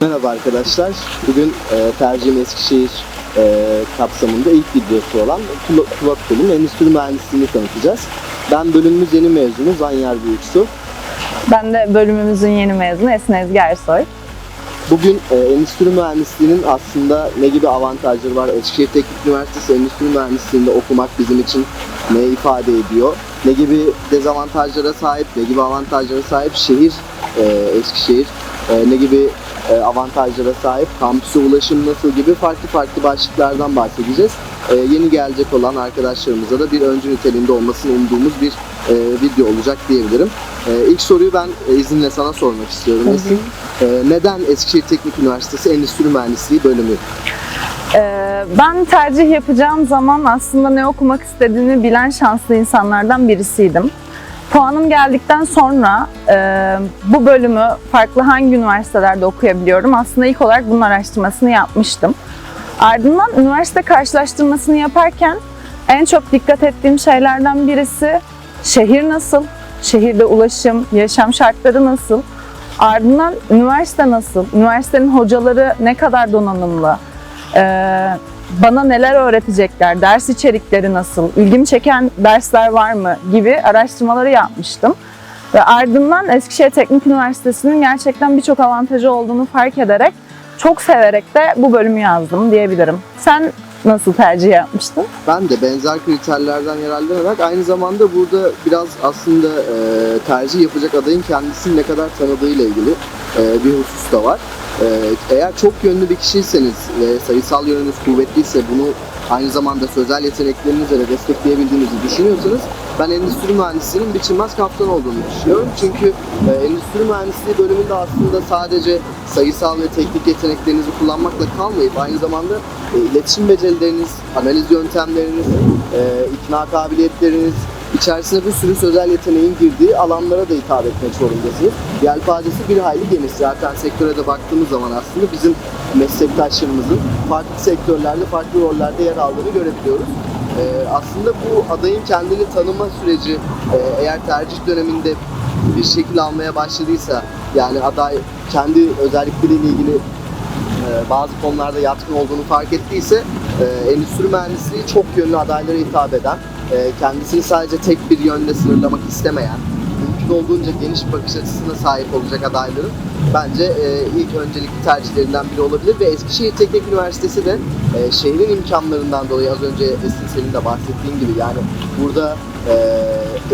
Merhaba arkadaşlar. Bugün e, tercihim Eskişehir e, kapsamında ilk videosu olan Kula- Kulak Kolum Endüstri Mühendisliğini tanıtacağız. Ben bölümümüz yeni mezunu Zanyar Büyüksu. Ben de bölümümüzün yeni mezunu Esin Ezgi Ersoy. Bugün e, Endüstri Mühendisliğinin aslında ne gibi avantajları var? Eskişehir Teknik Üniversitesi Endüstri Mühendisliğinde okumak bizim için ne ifade ediyor? Ne gibi dezavantajlara sahip, ne gibi avantajlara sahip şehir e, Eskişehir? E, ne gibi avantajlara sahip, kampüse ulaşım nasıl gibi farklı farklı başlıklardan bahsedeceğiz. E, yeni gelecek olan arkadaşlarımıza da bir öncü niteliğinde olmasını umduğumuz bir e, video olacak diyebilirim. E, ilk soruyu ben e, izinle sana sormak istiyorum Esin. E, neden Eskişehir Teknik Üniversitesi Endüstri Mühendisliği bölümü? Ben tercih yapacağım zaman aslında ne okumak istediğini bilen şanslı insanlardan birisiydim. Puanım geldikten sonra e, bu bölümü farklı hangi üniversitelerde okuyabiliyorum? Aslında ilk olarak bunun araştırmasını yapmıştım. Ardından üniversite karşılaştırmasını yaparken en çok dikkat ettiğim şeylerden birisi şehir nasıl, şehirde ulaşım, yaşam şartları nasıl, ardından üniversite nasıl, üniversitenin hocaları ne kadar donanımlı, ee, bana neler öğretecekler, ders içerikleri nasıl, ilgimi çeken dersler var mı gibi araştırmaları yapmıştım. Ve ardından Eskişehir Teknik Üniversitesi'nin gerçekten birçok avantajı olduğunu fark ederek çok severek de bu bölümü yazdım diyebilirim. Sen nasıl tercih yapmıştın? Ben de benzer kriterlerden yararlanarak aynı zamanda burada biraz aslında e, tercih yapacak adayın kendisini ne kadar tanıdığıyla ilgili e, bir husus da var. E, eğer çok yönlü bir kişiyseniz ve sayısal yönünüz kuvvetliyse bunu aynı zamanda sözel yeteneklerinizle de destekleyebildiğinizi düşünüyorsanız ben endüstri mühendisliğinin biçilmez kaptan olduğunu düşünüyorum. Çünkü e, endüstri mühendisliği bölümünde aslında sadece sayısal ve teknik yeteneklerinizi kullanmakla kalmayıp aynı zamanda e, iletişim becerileriniz, analiz yöntemleriniz, e, ikna kabiliyetleriniz, içerisine bir sürü sözel yeteneğin girdiği alanlara da hitap etmek zorundasınız. Yelpazesi bir hayli geniş. Zaten sektöre de baktığımız zaman aslında bizim meslektaşlarımızın farklı sektörlerde, farklı rollerde yer aldığını görebiliyoruz. Ee, aslında bu adayın kendini tanıma süreci e, eğer tercih döneminde bir şekil almaya başladıysa yani aday kendi özellikleriyle ilgili e, bazı konularda yatkın olduğunu fark ettiyse e, endüstri mühendisliği çok yönlü adaylara hitap eden, e, kendisini sadece tek bir yönle sınırlamak istemeyen, mümkün olduğunca geniş bakış açısına sahip olacak adayların bence e, ilk öncelikli tercihlerinden biri olabilir ve Eskişehir Teknik Üniversitesi de e, şehrin imkanlarından dolayı az önce Esin senin de bahsettiğin gibi yani burada e,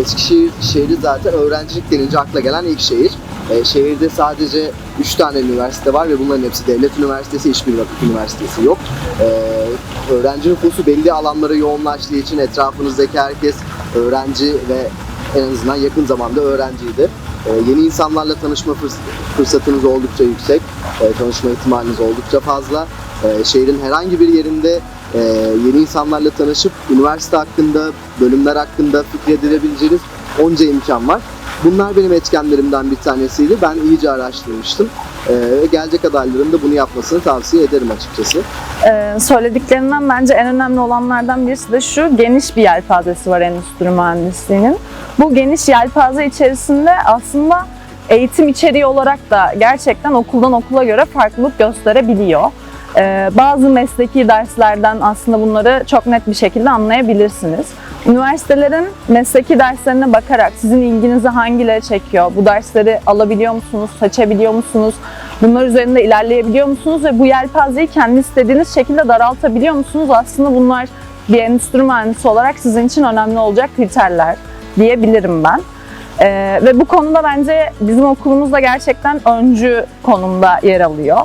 Eskişehir şehri zaten öğrencilik denince akla gelen ilk şehir. E, şehirde sadece 3 tane üniversite var ve bunların hepsi devlet üniversitesi, hiçbir vakıf üniversitesi yok. E, öğrenci nüfusu belli alanlara yoğunlaştığı için etrafınızdaki herkes öğrenci ve en azından yakın zamanda öğrenciydi. E, yeni insanlarla tanışma fırs- fırsatınız oldukça yüksek, e, tanışma ihtimaliniz oldukça fazla. E, şehrin herhangi bir yerinde e, yeni insanlarla tanışıp üniversite hakkında, bölümler hakkında fikir edinebileceğiniz onca imkan var. Bunlar benim etkenlerimden bir tanesiydi. Ben iyice araştırmıştım. E, ve gelecek adayların da bunu yapmasını tavsiye ederim açıkçası. Ee, söylediklerinden bence en önemli olanlardan birisi de şu geniş bir yelpazesi var endüstri mühendisliğinin. Bu geniş yelpaze içerisinde aslında eğitim içeriği olarak da gerçekten okuldan okula göre farklılık gösterebiliyor. Ee, bazı mesleki derslerden aslında bunları çok net bir şekilde anlayabilirsiniz. Üniversitelerin mesleki derslerine bakarak sizin ilginizi hangileri çekiyor, bu dersleri alabiliyor musunuz, seçebiliyor musunuz, bunlar üzerinde ilerleyebiliyor musunuz ve bu yelpazeyi kendi istediğiniz şekilde daraltabiliyor musunuz? Aslında bunlar bir endüstri mühendisi olarak sizin için önemli olacak kriterler diyebilirim ben. Ee, ve bu konuda bence bizim okulumuz da gerçekten öncü konumda yer alıyor.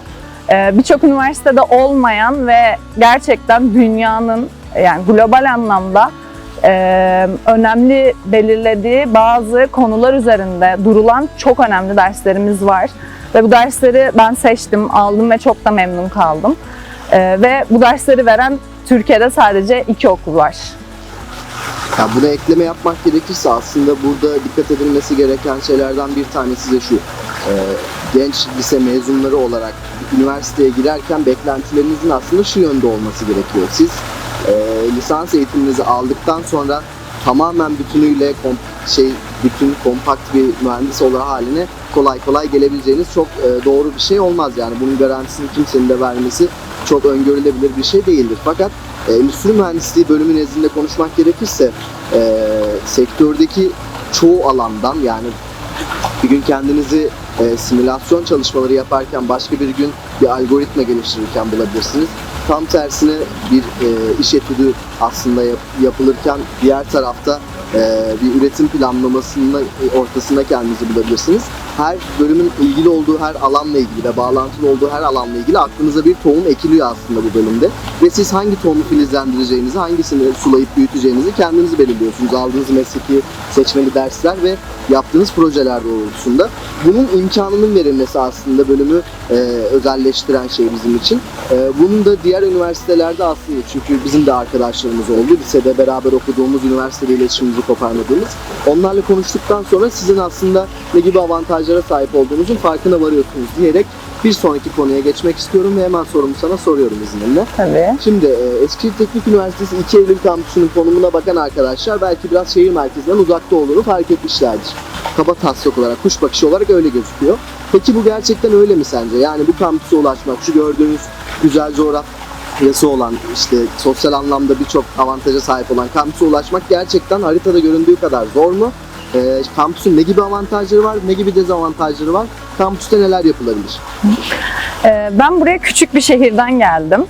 Ee, Birçok üniversitede olmayan ve gerçekten dünyanın yani global anlamda önemli belirlediği bazı konular üzerinde durulan çok önemli derslerimiz var. Ve bu dersleri ben seçtim, aldım ve çok da memnun kaldım. Ee, ve bu dersleri veren Türkiye'de sadece iki okul var. Ya buna ekleme yapmak gerekirse aslında burada dikkat edilmesi gereken şeylerden bir tanesi de şu. Ee, genç lise mezunları olarak üniversiteye girerken beklentilerinizin aslında şu yönde olması gerekiyor. Siz e, lisans eğitiminizi aldıktan sonra tamamen bütünüyle kom- şey bütün kompakt bir mühendis olarak haline kolay kolay gelebileceğiniz çok e, doğru bir şey olmaz yani bunun garantisini kimsenin de vermesi çok öngörülebilir bir şey değildir. Fakat e, endüstri mühendisliği bölümü nezdinde konuşmak gerekirse e, sektördeki çoğu alandan yani bir gün kendinizi e, simülasyon çalışmaları yaparken başka bir gün bir algoritma geliştirirken bulabilirsiniz. Tam tersine bir e, iş etüdü aslında yap- yapılırken diğer tarafta bir üretim planlamasının ortasında kendinizi bulabilirsiniz. Her bölümün ilgili olduğu her alanla ilgili ve bağlantılı olduğu her alanla ilgili aklınıza bir tohum ekiliyor aslında bu bölümde. Ve siz hangi tohumu filizlendireceğinizi, hangisini sulayıp büyüteceğinizi kendiniz belirliyorsunuz. Aldığınız mesleki seçmeli dersler ve yaptığınız projeler doğrultusunda. Bunun imkanının verilmesi aslında bölümü e, özelleştiren şey bizim için. E, bunun da diğer üniversitelerde aslında çünkü bizim de arkadaşlarımız oldu. Lisede beraber okuduğumuz, üniversitede iletişimimizi koparmadığımız. Onlarla konuştuktan sonra sizin aslında ne gibi avantajlara sahip olduğunuzun farkına varıyorsunuz diyerek bir sonraki konuya geçmek istiyorum ve hemen sorumu sana soruyorum izninle. Tabii. Şimdi e, Eskişehir Teknik Üniversitesi 2 Eylül kampüsünün konumuna bakan arkadaşlar belki biraz şehir merkezinden uzakta olduğunu fark etmişlerdir. Kaba taslak olarak, kuş bakışı olarak öyle gözüküyor. Peki bu gerçekten öyle mi sence? Yani bu kampüse ulaşmak, şu gördüğünüz güzel coğrafyası olan, işte sosyal anlamda birçok avantaja sahip olan kampüse ulaşmak gerçekten haritada göründüğü kadar zor mu? E, kampüsün ne gibi avantajları var, ne gibi dezavantajları var? Kampüste neler yapılabilir? Ee, ben buraya küçük bir şehirden geldim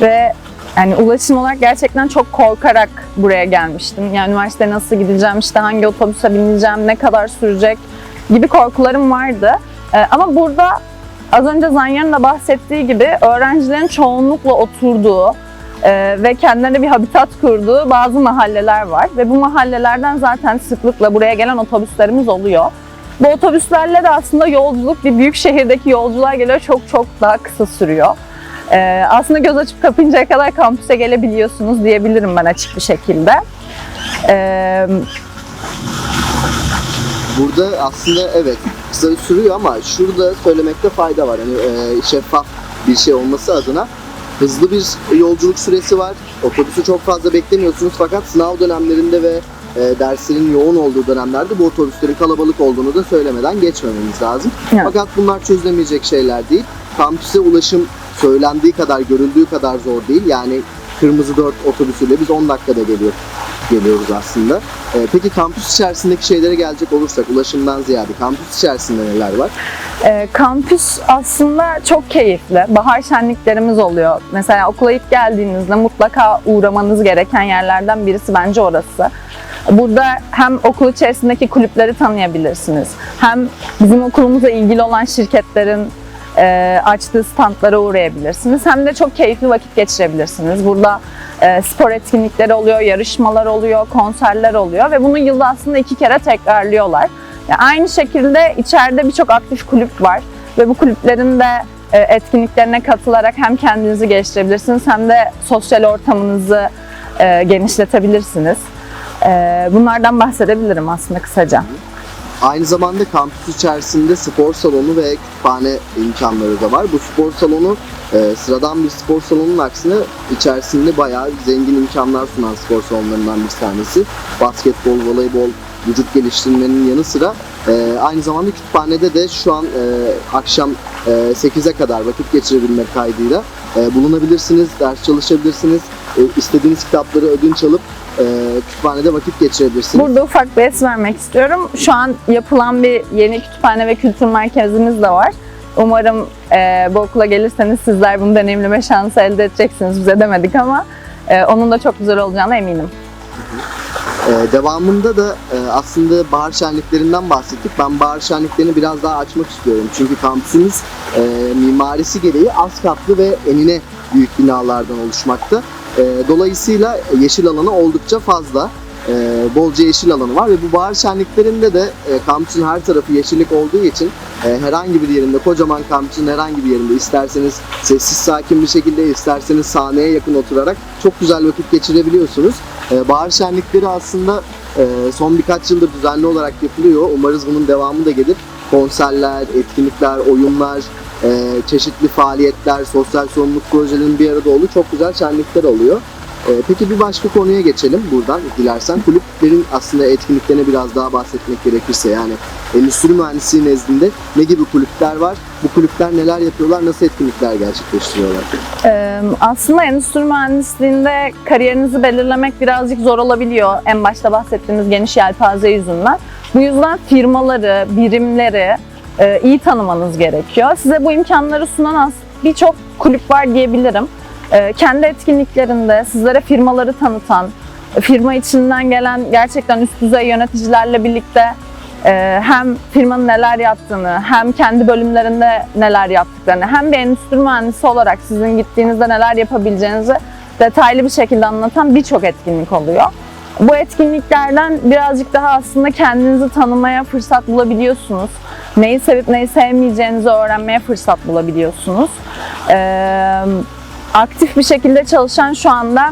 ve yani ulaşım olarak gerçekten çok korkarak buraya gelmiştim. Yani üniversiteye nasıl gideceğim, işte hangi otobüse bineceğim, ne kadar sürecek gibi korkularım vardı. Ee, ama burada az önce Zanyar'ın da bahsettiği gibi öğrencilerin çoğunlukla oturduğu e, ve kendilerine bir habitat kurduğu bazı mahalleler var. Ve bu mahallelerden zaten sıklıkla buraya gelen otobüslerimiz oluyor. Bu otobüslerle de aslında yolculuk bir büyük şehirdeki yolculuğa göre çok çok daha kısa sürüyor. Ee, aslında göz açıp kapayıncaya kadar kampüse gelebiliyorsunuz diyebilirim ben açık bir şekilde. Ee, Burada aslında evet kısa sürüyor ama şurada söylemekte fayda var. Hani e, şeffaf bir şey olması adına hızlı bir yolculuk süresi var. Otobüsü çok fazla beklemiyorsunuz fakat sınav dönemlerinde ve e, derslerin yoğun olduğu dönemlerde bu otobüslerin kalabalık olduğunu da söylemeden geçmememiz lazım. Evet. Fakat bunlar çözülemeyecek şeyler değil. Kampüse ulaşım söylendiği kadar, görüldüğü kadar zor değil. Yani Kırmızı 4 otobüsüyle biz 10 dakikada geliyor, geliyoruz aslında. Ee, peki kampüs içerisindeki şeylere gelecek olursak ulaşımdan ziyade kampüs içerisinde neler var? e, kampüs aslında çok keyifli. Bahar şenliklerimiz oluyor. Mesela okula ilk geldiğinizde mutlaka uğramanız gereken yerlerden birisi bence orası. Burada hem okul içerisindeki kulüpleri tanıyabilirsiniz. Hem bizim okulumuza ilgili olan şirketlerin e, açtığı standlara uğrayabilirsiniz. Hem de çok keyifli vakit geçirebilirsiniz. Burada e, spor etkinlikleri oluyor, yarışmalar oluyor, konserler oluyor ve bunu yılda aslında iki kere tekrarlıyorlar. Yani aynı şekilde içeride birçok aktif kulüp var ve bu kulüplerin de e, etkinliklerine katılarak hem kendinizi geliştirebilirsiniz hem de sosyal ortamınızı e, genişletebilirsiniz. E, bunlardan bahsedebilirim aslında kısaca. Aynı zamanda kampüs içerisinde spor salonu ve kütüphane imkanları da var. Bu spor salonu e, sıradan bir spor salonunun aksine içerisinde bayağı zengin imkanlar sunan spor salonlarından bir tanesi. Basketbol, voleybol, vücut geliştirmenin yanı sıra e, aynı zamanda kütüphanede de şu an e, akşam e, 8'e kadar vakit geçirebilmek kaydıyla e, bulunabilirsiniz, ders çalışabilirsiniz, e, istediğiniz kitapları ödünç alıp kütüphanede vakit geçirebilirsiniz. Burada ufak bir es vermek istiyorum. Şu an yapılan bir yeni kütüphane ve kültür merkezimiz de var. Umarım e, bu okula gelirseniz sizler bunu deneyimleme şansı elde edeceksiniz. Bize demedik ama e, onun da çok güzel olacağına eminim. Ee, devamında da e, aslında bahar şenliklerinden bahsettik. Ben bahar şenliklerini biraz daha açmak istiyorum. Çünkü kampüsümüz e, mimarisi gereği az katlı ve enine büyük binalardan oluşmakta. E, dolayısıyla yeşil alanı oldukça fazla. E, bolca yeşil alanı var ve bu bahar şenliklerinde de e, kampüsün her tarafı yeşillik olduğu için e, herhangi bir yerinde, kocaman kampüsün herhangi bir yerinde isterseniz sessiz sakin bir şekilde, isterseniz sahneye yakın oturarak çok güzel vakit geçirebiliyorsunuz. E, bahar şenlikleri aslında e, son birkaç yıldır düzenli olarak yapılıyor. Umarız bunun devamı da gelir. Konserler, etkinlikler, oyunlar, e, çeşitli faaliyetler, sosyal sorumluluk projelerinin bir arada olduğu çok güzel şenlikler oluyor. Ee, peki bir başka konuya geçelim buradan dilersen. Kulüplerin aslında etkinliklerine biraz daha bahsetmek gerekirse yani endüstri mühendisliği nezdinde ne gibi kulüpler var? Bu kulüpler neler yapıyorlar? Nasıl etkinlikler gerçekleştiriyorlar? Ee, aslında endüstri mühendisliğinde kariyerinizi belirlemek birazcık zor olabiliyor. En başta bahsettiğimiz geniş yelpaze yüzünden. Bu yüzden firmaları, birimleri e, iyi tanımanız gerekiyor. Size bu imkanları sunan birçok kulüp var diyebilirim. E, kendi etkinliklerinde sizlere firmaları tanıtan, firma içinden gelen gerçekten üst düzey yöneticilerle birlikte e, hem firmanın neler yaptığını, hem kendi bölümlerinde neler yaptıklarını, hem bir endüstri mühendisi olarak sizin gittiğinizde neler yapabileceğinizi detaylı bir şekilde anlatan birçok etkinlik oluyor. Bu etkinliklerden birazcık daha aslında kendinizi tanımaya fırsat bulabiliyorsunuz. Neyi sevip neyi sevmeyeceğinizi öğrenmeye fırsat bulabiliyorsunuz. Ee, aktif bir şekilde çalışan şu anda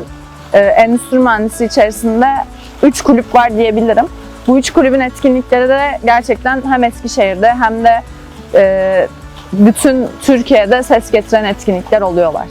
e, endüstri mühendisi içerisinde 3 kulüp var diyebilirim. Bu üç kulübün etkinlikleri de gerçekten hem Eskişehir'de hem de e, bütün Türkiye'de ses getiren etkinlikler oluyorlar.